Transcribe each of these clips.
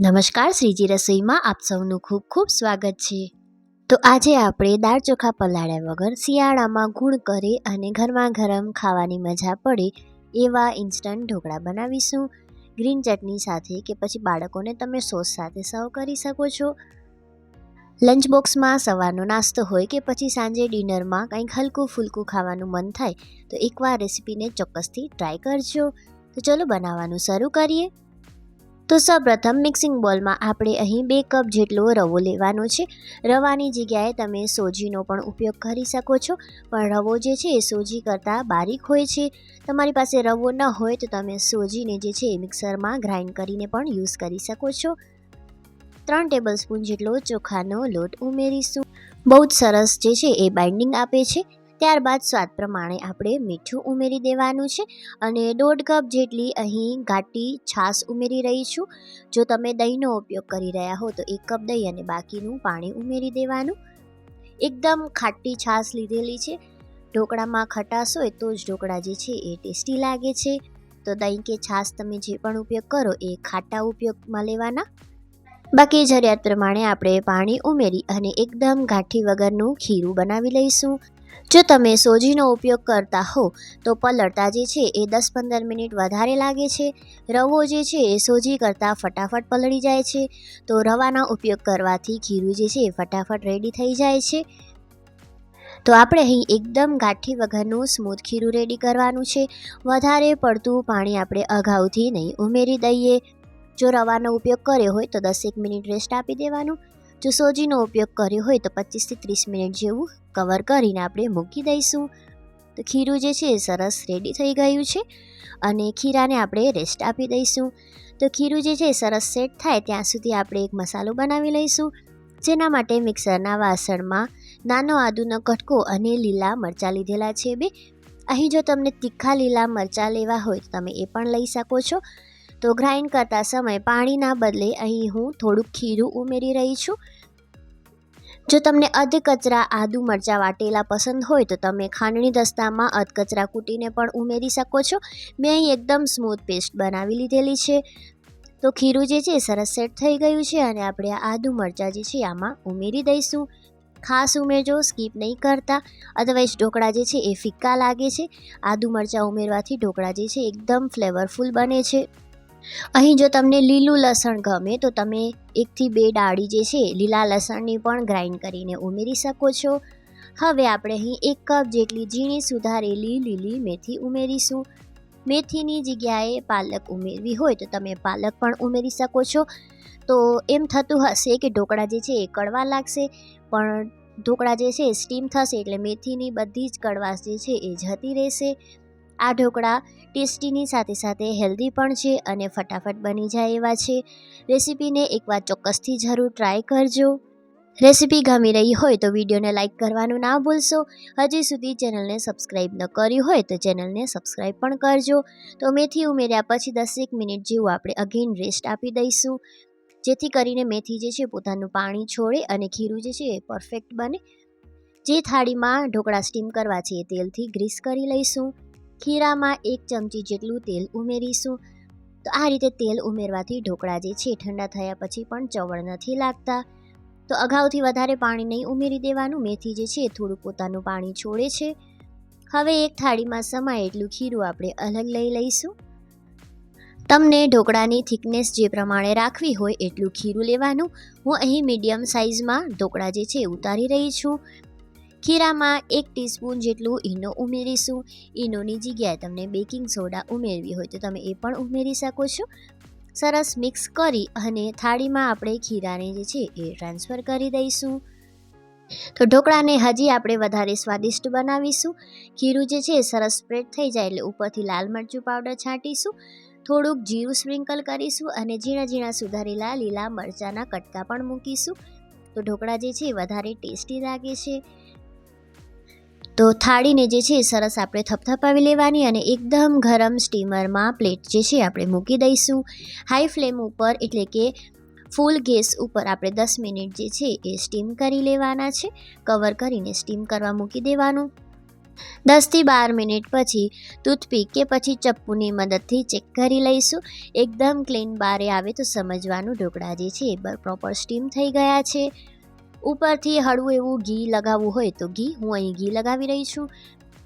નમસ્કાર, શ્રીજી રસોઈમાં આપ સૌનું ખૂબ ખૂબ સ્વાગત છે. તો આજે આપણે દાળ ચોખા પલાળ્યા વગર શિયાળામાં ગુણ કરે અને ગરમા ગરમ ખાવાની મજા પડે એવા ઇન્સ્ટન્ટ ઢોકળા બનાવીશું. ગ્રીન ચટણી સાથે કે પછી બાળકોને તમે સોસ સાથે સર્વ કરી શકો છો. લંચ બોક્સમાં સવારનો નાસ્તો હોય કે પછી સાંજે ડિનરમાં કંઈક હલકું ફૂલકું ખાવાનું મન થાય તો એકવાર રેસીપીને ચોક્કસથી ટ્રાય કરજો. તો ચલો બનાવવાનું શરૂ કરીએ. તો સૌપ્રથમ મિક્સિંગ બોલમાં આપણે અહીં બે કપ જેટલો રવો લેવાનો છે. રવાની જગ્યાએ તમે સોજીનો પણ ઉપયોગ કરી શકો છો. પણ રવો જે છે એ સોજી કરતાં બારીક હોય છે. તમારી પાસે રવો ન હોય તો તમે સોજીને જે છે એ મિક્સરમાં ગ્રાઇન્ડ કરીને પણ યુઝ કરી શકો છો. ત્રણ ટેબલ સ્પૂન જેટલો ચોખાનો લોટ ઉમેરીશું. બહુ જ સરસ જે છે એ બાઇન્ડિંગ આપે છે. ત્યારબાદ સ્વાદ પ્રમાણે આપણે મીઠું ઉમેરી દેવાનું છે અને દોઢ કપ જેટલી અહીં ઘાટી છાશ ઉમેરી રહી છું. જો તમે દહીંનો ઉપયોગ કરી રહ્યા હો તો એક કપ દહીં અને બાકીનું પાણી ઉમેરી દેવાનું. એકદમ ખાટી છાશ લીધેલી છે. ઢોકળામાં ખટાશ હોય તો જ ઢોકળા જે છે એ ટેસ્ટી લાગે છે. તો દહીં કે છાશ તમે જે પણ ઉપયોગ કરો એ ખાટા ઉપયોગમાં લેવાના. બાકી જરૂરિયાત પ્રમાણે આપણે પાણી ઉમેરી અને એકદમ ગાંઠી વગરનું ખીરું બનાવી લઈશું. જો તમે સોજીનો ઉપયોગ કરતા હો, તો પલળતા જે છે એ દસ પંદર મિનિટ વધારે લાગે છે. રવો જે છે એ સોજી કરતાં ફટાફટ પલળી જાય છે. તો રવાના ઉપયોગ કરવાથી ખીરું જે છે એ ફટાફટ રેડી થઈ જાય છે. તો આપણે અહીં એકદમ ગાંઠી વગરનું સ્મૂથ ખીરું રેડી કરવાનું છે. વધારે પડતું પાણી આપણે અગાઉથી નહીં ઉમેરી દઈએ. જો રવાનો ઉપયોગ કર્યો હોય તો દસેક મિનિટ રેસ્ટ આપી દેવાનું. જો સોજીનો ઉપયોગ કર્યો હોય તો પચીસથી ત્રીસ મિનિટ જેવું કવર કરીને આપણે મૂકી દઈશું. તો ખીરું જે છે એ સરસ રેડી થઈ ગયું છે અને ખીરાને આપણે રેસ્ટ આપી દઈશું. તો ખીરું જે છે એ સરસ સેટ થાય ત્યાં સુધી આપણે એક મસાલો બનાવી લઈશું, જેના માટે મિક્સરના વાસણમાં નાનો આદુનો કટકો અને લીલા મરચાં લીધેલા છે બે. અહીં જો તમને તીખા લીલા મરચાં લેવા હોય તો તમે એ પણ લઈ શકો છો. તો ગ્રાઇન્ડ કરતા સમયે પાણીના બદલે અહીં હું થોડુંક ખીરું ઉમેરી રહી છું. જો તમને અધકચરા આદુ મરચાં વાટેલા પસંદ હોય તો તમે ખાંડણી દસ્તામાં અધકચરા કૂટીને પણ ઉમેરી શકો છો. મેં અહીં એકદમ સ્મૂથ પેસ્ટ બનાવી લીધેલી છે. તો ખીરું જે છે સરસ સેટ થઈ ગયું છે અને આપણે આ આદુ મરચાં જે છે આમાં ઉમેરી દઈશું. ખાસ ઉમેરજો, સ્કીપ નહીં કરતા. અદરવાઇઝ ઢોકળા જે છે એ ફિક્કા લાગે છે. આદુ મરચાં ઉમેરવાથી ઢોકળા જે છે એકદમ ફ્લેવરફુલ બને છે. અહીં જો તમને લીલું લસણ ગમે, તો તમે એકથી બે ડાળી જે છે, લીલા લસણની પણ ગ્રાઇન્ડ કરીને ઉમેરી શકો છો. હવે આપણે અહીં એક કપ જેટલી ઝીણી સુધારેલી લીલી મેથી ઉમેરીશું. મેથીની જગ્યાએ પાલક ઉમેરવી હોય, તો તમે પાલક પણ ઉમેરી શકો છો. તો એમ થતું હશે કે ઢોકળા જે છે, એ કડવા લાગશે, પણ ઢોકળા જે છે સ્ટીમ થશે એટલે મેથીની બધી જ કડવાશ જે છે, એ જતી રહેશે. આ ઢોકળા ટેસ્ટીની સાથે સાથે હેલ્ધી પણ છે અને ફટાફટ બની જાય એવા છે. રેસીપીને એકવાર ચોક્કસથી જરૂર ટ્રાય કરજો. રેસીપી ગમી રહી હોય તો વિડીયોને લાઇક કરવાનું ના ભૂલશો. હજી સુધી ચેનલને સબસ્ક્રાઈબ ન કર્યું હોય તો ચેનલને સબસ્ક્રાઈબ પણ કરજો. તો મેથી ઉમેર્યા પછી દસેક મિનિટ જેવું આપણે અગેન રેસ્ટ આપી દઈશું. જેથી કરીને મેથી જે છે પોતાનું પાણી છોડે અને ખીરું જે છે એ પરફેક્ટ બને. જે થાળીમાં ઢોકળા સ્ટીમ કરવા છે એ તેલથી ગ્રીસ કરી લઈશું. ખીરામાં એક ચમચી જેટલું તેલ ઉમેરીશું. તો આ રીતે તેલ ઉમેરવાથી ઢોકળા જે છે ઠંડા થયા પછી પણ ચવળ નથી લાગતા. તો અગાઉથી વધારે પાણી નહીં ઉમેરી દેવાનું. મેથી જે છે થોડું પોતાનું પાણી છોડે છે. હવે એક થાળીમાં સમાય એટલું ખીરું આપણે અલગ લઈ લઈશું. તમને ઢોકળાની થિકનેસ જે પ્રમાણે રાખવી હોય એટલું ખીરું લેવાનું. હું અહીં મીડિયમ સાઇઝમાં ઢોકળા જે છે ઉતારી રહી છું. ખીરામાં એક ટીસ્પૂન જેટલું ઈનો ઉમેરીશું. ઈનોની જગ્યાએ તમને બેકિંગ સોડા ઉમેરવી હોય તો તમે એ પણ ઉમેરી શકો છો. સરસ મિક્સ કરી અને થાળીમાં આપણે ખીરાને જે છે એ ટ્રાન્સફર કરી દઈશું. તો ઢોકળાને હજી આપણે વધારે સ્વાદિષ્ટ બનાવીશું. ખીરું જે છે સરસ સ્પ્રેડ થઈ જાય એટલે ઉપરથી લાલ મરચું પાવડર છાંટીશું. થોડુંક જીરું સ્પ્રિંકલ કરીશું અને ઝીણા ઝીણા સુધારેલા લીલા મરચાંના કટકા પણ મૂકીશું. તો ઢોકળા જે છે વધારે ટેસ્ટી લાગે છે. તો થાળીને જે છે સરસ આપણે થપથપાવી લેવાની અને એકદમ ગરમ સ્ટીમરમાં પ્લેટ જે છે આપણે મૂકી દઈશું. હાઈ ફ્લેમ ઉપર એટલે કે ફૂલ ગેસ ઉપર આપણે દસ મિનિટ જે છે એ સ્ટીમ કરી લેવાના છે. કવર કરીને સ્ટીમ કરવા મૂકી દેવાનું. દસથી બાર મિનિટ પછી ટૂથપીક કે પછી ચપ્પુની મદદથી ચેક કરી લઈશું. એકદમ ક્લીન બારે આવે તો સમજવાનું ઢોકળા જે છે એ પ્રોપર સ્ટીમ થઈ ગયા છે. ઉપરથી હળવું એવું ઘી લગાવવું હોય તો ઘી, હું અહીં ઘી લગાવી રહી છું.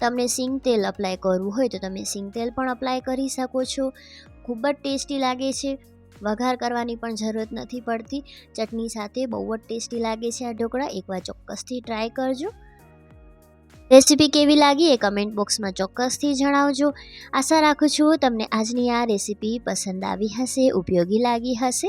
તમને સિંગ તેલ અપ્લાય કરવું હોય તો તમે સિંગ તેલ પણ અપ્લાય કરી શકો છો. ખૂબ જ ટેસ્ટી લાગે છે. વઘાર કરવાની પણ જરૂરત નથી પડતી. ચટણી સાથે બહુ જ ટેસ્ટી લાગે છે આ ઢોકળા. એકવાર ચોક્કસથી ટ્રાય કરજો. રેસીપી કેવી લાગી એ કમેન્ટ બોક્સમાં ચોક્કસથી જણાવજો. આશા રાખું છું તમને આજની આ રેસીપી પસંદ આવી હશે, ઉપયોગી લાગી હશે.